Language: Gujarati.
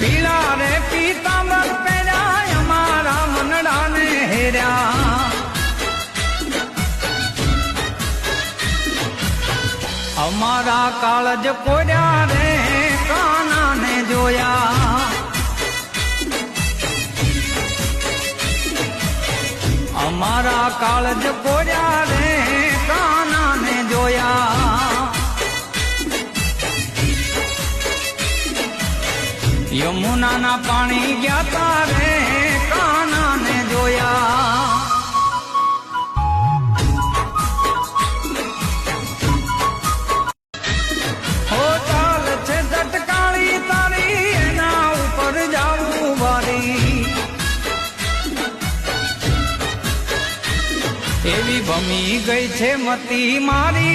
પીળા રે પીતાંબર પહેર્યા, અમારા મનડાને હેર્યા. અમારા કાળજ કોર્યા રે, કાનાને જોયા. અમારા કાળજ કોર્યા યમુનાના પાણી ગયા તારે કાનાને જોયા. છે જટકાળી તારી, એના ઉપર જાવું એવી ભમી ગઈ છે મતી મારી.